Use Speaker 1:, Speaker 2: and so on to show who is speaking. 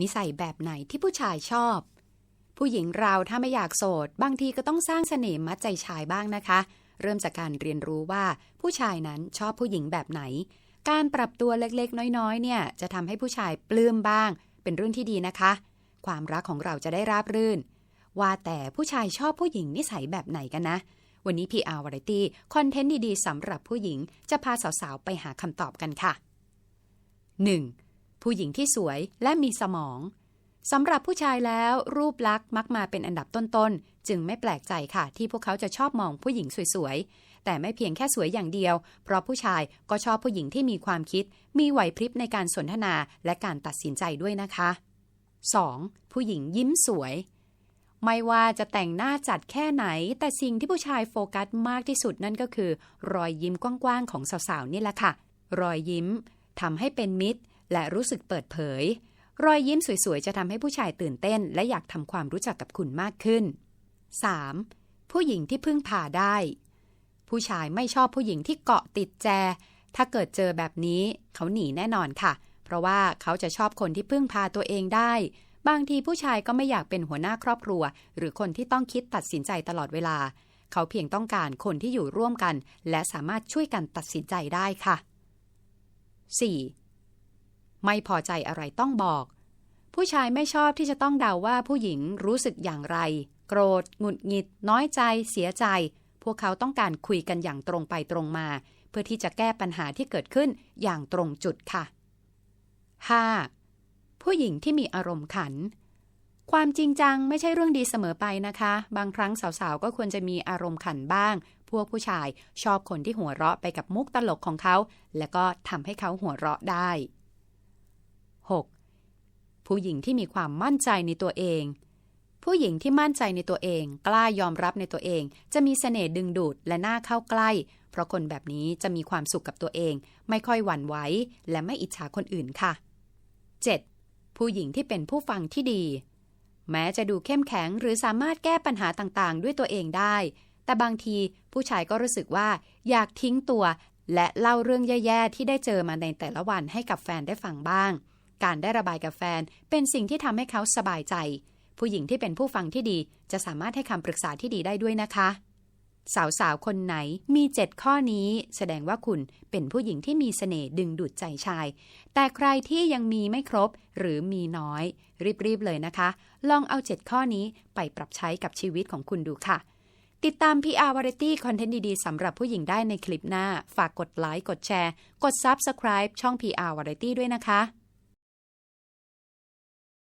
Speaker 1: นิสัยแบบไหนที่ผู้ชายชอบ ผู้หญิงเราถ้าไม่อยากโสด บางทีก็ต้องสร้างเสน่ห์มัดใจชายบ้างนะคะ เริ่มจากการเรียนรู้ว่าผู้ชายนั้นชอบผู้หญิงแบบไหน การปรับตัวเล็กๆ น้อยๆ เนี่ยจะทำให้ผู้ชายปลื้มบ้าง เป็นเรื่องที่ดีนะคะ ความรักของเราจะได้ราบรื่น ว่าแต่ผู้ชายชอบผู้หญิงนิสัยแบบไหนกันนะวันนี้ PR Variety คอนเทนต์ดี ๆ สำหรับผู้หญิง จะพาสาว ๆ ไปหาคำตอบกันค่ะ 1. ผู้หญิงที่สวยและมีสมองสำหรับผู้ชายแล้วรูปลักษณ์มักมาเป็นอันดับต้นๆ จึงไม่แปลกใจค่ะ ที่พวกเขาจะชอบมองผู้หญิงสวยๆ แต่ไม่เพียงแค่สวยอย่างเดียว เพราะผู้ชายก็ชอบผู้หญิงที่มีความคิด มีไหวพริบในการสนทนาและการตัดสินใจด้วยนะคะ 2. ผู้หญิงยิ้มสวย ไม่ว่าจะแต่งหน้าจัดแค่ไหน แต่สิ่งที่ผู้ชายโฟกัสมากที่สุดนั่นก็คือ รอยยิ้มกว้างๆของสาวๆนี่แหละค่ะ รอยยิ้มทำให้เป็นมิตร และรู้สึกเปิดเผย รอยยิ้มสวยๆ จะทำให้ผู้ชายตื่นเต้น และอยากทำความรู้จักกับคุณมากขึ้น 3. ผู้หญิงที่พึ่งพาได้ ผู้ชายไม่ชอบผู้หญิงที่เกาะติดแจ ถ้าเกิดเจอแบบนี้ เขาหนีแน่นอนค่ะ เพราะว่าเขาจะชอบคนที่พึ่งพาตัวเองได้ บางทีผู้ชายก็ไม่อยากเป็นหัวหน้าครอบครัว หรือคนที่ต้องคิดตัดสินใจตลอดเวลา เขาเพียงต้องการคนที่อยู่ร่วมกัน และสามารถช่วยกันตัดสินใจได้ค่ะ 4. ไม่พอใจอะไรต้องบอก ผู้ชายไม่ชอบที่จะต้องเดาว่าผู้หญิงรู้สึกอย่างไร โกรธ หงุดหงิด น้อยใจ เสียใจ พวกเขาต้องการคุยกันอย่างตรงไปตรงมา เพื่อที่จะแก้ปัญหาที่เกิดขึ้นอย่างตรงจุดค่ะ 5. ผู้หญิงที่มีอารมณ์ขันความจริงจังไม่ใช่เรื่องดีเสมอไปนะคะ บางครั้งสาวๆ ก็ควรจะมีอารมณ์ขันบ้าง พวกผู้ชายชอบคนที่หัวเราะไปกับมุกตลกของเขา แล้วก็ทำให้เขาหัวเราะได้ 6. ผู้หญิงที่มีความมั่นใจในตัวเอง ผู้หญิงที่มั่นใจในตัวเอง กล้ายอมรับในตัวเอง จะมีเสน่ห์ดึงดูดและน่าเข้าใกล้ เพราะคนแบบนี้จะมีความสุขกับตัวเอง ไม่ค่อยหวั่นไหวและไม่อิจฉาคนอื่นค่ะ 7. ผู้หญิงที่เป็นผู้ฟังที่ดี แม้จะดูเข้มแข็งหรือสามารถแก้ปัญหาต่างๆ ด้วยตัวเองได้ แต่บางทีผู้ชายก็รู้สึกว่าอยากทิ้งตัวและเล่าเรื่องแย่ ๆ ที่ได้เจอมาในแต่ละวันให้กับแฟนได้ฟังบ้าง การได้ระบายกับแฟน เป็นสิ่งที่ทำให้เขาสบายใจ ผู้หญิงที่เป็นผู้ฟังที่ดีจะสามารถให้คำปรึกษาที่ดีได้ด้วยนะคะ สาวๆ คนไหนมี 7 ข้อนี้ แสดงว่าคุณเป็นผู้หญิงที่มีเสน่ห์ดึงดูดใจชาย แต่ใครที่ยังมีไม่ครบหรือมีน้อย รีบๆ เลยนะคะ ลองเอา 7 ข้อนี้ไปปรับใช้กับชีวิตของคุณดูค่ะติดตาม PR Variety คอนเทนต์ดี ๆ สำหรับผู้หญิงได้ในคลิปหน้า ฝากกดไลค์ กดแชร์ กด Subscribe ช่อง PR Variety ด้วยนะคะ